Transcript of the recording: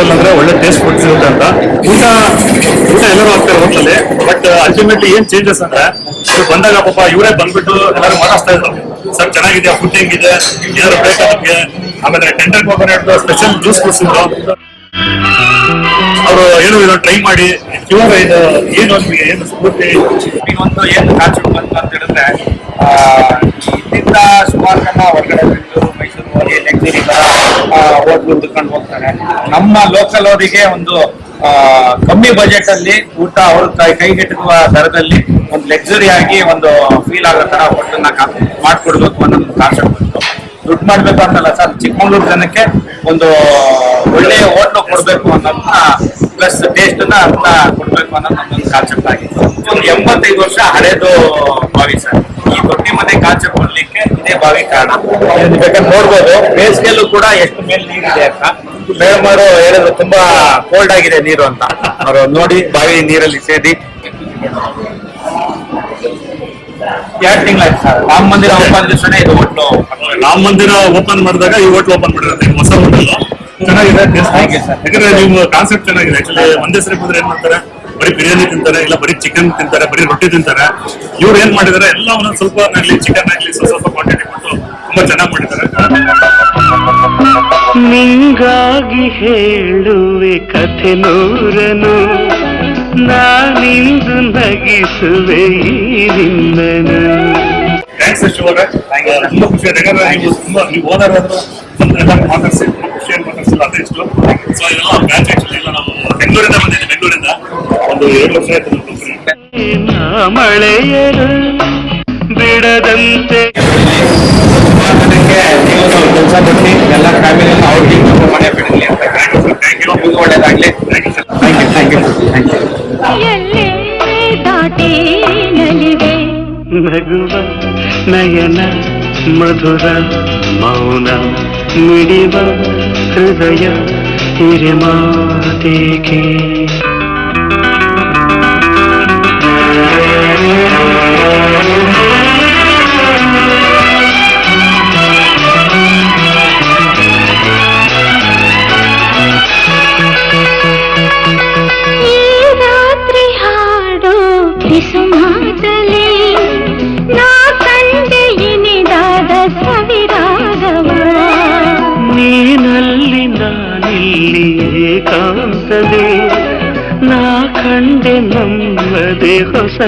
Hotel ಅಂದ್ರೆ ಒಳ್ಳೆ taste food ಸಿಗುತ್ತೆ ಅಂತ. ಊಟ ಊಟ ಎಲ್ಲರೂ ಆಗ್ತಾರೆ ಹೋಟ್ಲಲ್ಲಿ. ಬಟ್ ಅಲ್ಟಿಮೇಟ್ಲಿ ಏನ್ ಚೇಂಜಸ್ ಅಂದ್ರೆ ಇವ್ರು ಬಂದಾಗ ಪಾಪ ಇವರೇ ಬಂದ್ಬಿಟ್ಟು ಎಲ್ಲರೂ ಮಾತಾಡ್ತಾ ಇದ್ರು. ಸರ್ ಚೆನ್ನಾಗಿದೆ ಫುಡ್ ಹೆಂಗಿದೆ? ಏನಾದ್ರು ಬೇಕಾ ನಮ್ಗೆ? ಆಮೇಲೆ ಟೆಂಡರ್ ಕೋಕೋನಟ್ ಸ್ಪೆಷಲ್ ಜ್ಯೂಸ್ ಕೊಡ್ಸಿದ್ರು. ಅವರು ಏನು ಇರೋ ಟ್ರೈ ಮಾಡಿ ಇವಾಗ ಇದು, ಏನು ಏನು ಸ್ಫೂರ್ತಿ ಒಂದು ಏನು ಬಂತು ಅಂತ ಹೇಳಿದ್ರೆ ಹೋಟ್ಲು ಹುಡ್ಕೊಂಡು ಹೋಗ್ತಾರೆ. ನಮ್ಮ ಲೋಕಲ್ ಅವರಿಗೆ ಒಂದು ಕಮ್ಮಿ ಬಜೆಟ್ ಅಲ್ಲಿ ಊಟ ಅವ್ರ ಕೈಗೆಟುಕುವ ದರದಲ್ಲಿ ಒಂದು ಲಕ್ಸುರಿ ಆಗಿ ಒಂದು ಫೀಲ್ ಆಗೋ ತರ ಹೋಟ್ಲನ್ನ ಮಾಡ್ಕೊಡ್ಬೇಕು ಅನ್ನೋ ಒಂದು ಕಾನ್ಸೆಪ್ಟ್ ಬಂತು. ದುಡ್ಡು ಮಾಡ್ಬೇಕು ಅಂತಲ್ಲ ಸರ್ ಚಿಕ್ಕಮಂಗ್ಳೂರು ಜನಕ್ಕೆ ಒಂದು ಒಳ್ಳೆಯ ಹೋಟ್ಲು ಕೊಡ್ಬೇಕು ಅನ್ನೋದನ್ನ ಪ್ಲಸ್ ಟೇಸ್ಟ್ನ ಅಂತ ಕೊಡ್ಬೇಕು ಅನ್ನೋದು ನಮ್ಮೊಂದು ಕಾನ್ಸೆಪ್ಟ್ ಆಗಿತ್ತು. ಒಂದು ಎಂಬತ್ತೈದು ವರ್ಷ ಹಳೇದು ಬಾವಿ ಸರ್ ಈ ದೊಡ್ಡ ಮನೆ ಕಾನ್ಸೆಪ್ಟ್ ಬರ್ಲಿಕ್ಕೆ ಇದೇ ಬಾವಿ ಕಾರಣ. ಇದನ್ನ ಬೇಕಾದ್ರೆ ನೋಡ್ಬೋದು ಬೇಸಿಗೆಲ್ಲೂ ಕೂಡ ಎಷ್ಟು ಮೇಲೆ ನೀರಿದೆ ಅಂತ. ಮೇಡಮ್ ಅವರು ಹೇಳಿದ್ರು ತುಂಬಾ ಕೋಲ್ಡ್ ಆಗಿದೆ ನೀರು ಅಂತ. ಅವರು ನೋಡಿ ಬಾವಿ ನೀರಲ್ಲಿ ಸೇದಿ. ಎರಡು ತಿಂಗಳಾಯ್ತು ಸರ್. ರಾಮ ಮಂದಿರ ಓಪನ್ ದಿವಸನೇ ಇದು ಹೋಟ್ಲು ರಾಮ ಮಂದಿರ ಓಪನ್ ಮಾಡಿದಾಗ ಈ ಹೋಟ್ಲ್ ಓಪನ್ ಮಾಡಿರೋದು. ಇದು ಹೊಸ ಹೋಟೆಲ್ ಚೆನ್ನಾಗಿದೆ. ಯಾಕಂದ್ರೆ ನಿಮ್ಮ ಕಾನ್ಸೆಪ್ಟ್ ಚೆನ್ನಾಗಿದೆ. ಆಕ್ಚುಲಿ ಒಂದೇ ಸರಿ ಬಂದ್ರೆ ಏನ್ ಮಾಡ್ತಾರೆ? ಬರೀ ಬಿರಿಯಾನಿ ತಿಂತಾರೆ ಇಲ್ಲ ಬರೀ ಚಿಕನ್ ತಿಂತಾರೆ ಬರೀ ರೊಟ್ಟಿ ತಿಂತಾರೆ. ಇವ್ರು ಏನ್ ಮಾಡಿದಾರೆ ಎಲ್ಲ ಒಂದೊಂದು ಸ್ವಲ್ಪ ಆಗ್ಲಿ ಚಿಕನ್ ಆಗ್ಲಿ ಸ್ವಲ್ಪ ಸ್ವಲ್ಪ ಕ್ವಾಂಟಿಟಿ ಕೊಟ್ಟು ತುಂಬಾ ಚೆನ್ನಾಗಿ ಮಾಡಿದ್ದಾರೆ ನಿಂಗಾಗಿ ಹೇಳುವೆ ಕಥೆ ನೂರನು ನಾನಿಂದು ನಗಿಸುವೆ ನಿನ್ನನು. ಥ್ಯಾಂಕ್ಸ್ ತುಂಬಾ ಖುಷಿ ಆಯ್ತು. ಯಾಕಂದ್ರೆ ನೀವು ತುಂಬಾ ನೀವು ಓನರ್ ಆದ್ರು ಬಂದು ಎಲ್ಲ ಮಾತಾಡ್ಸಿ ಒಂದು ಏಳು ವರ್ಷ ಆಯ್ತು ಮಳೆಯರು ಬಿಡದಂತೆ. ಜನಕ್ಕೆ ನೀವು ಸ್ವಲ್ಪ ಕೆಲಸ ಕೊಟ್ಟು ಎಲ್ಲ ಫ್ಯಾಮಿಲಿ ಅವ್ರಿಗೆ ಮನೆ ಬಿಡಲಿ ಅಂತ Thank you. ನಿಮ್ಗೂ ಒಳ್ಳೇದಾಗ್ಲಿ. Thank you, sir. Thank you thank you thank you ಎಲ್ಲೇ ದಾಟಿ ನಲಿವೆ. ನಗುವ ನಯನ ಮಧುರ ಮೌನ ಮಿಡಿವ ಹೃದಯ ಹಿರಿಮಾತೇಕೆ ನಾನಿಲ್ಲಿ ಏಕಾಂತದೆ ನಾ ಕಂಡೆ ನಮ್ಮದೆ ಹೊಸ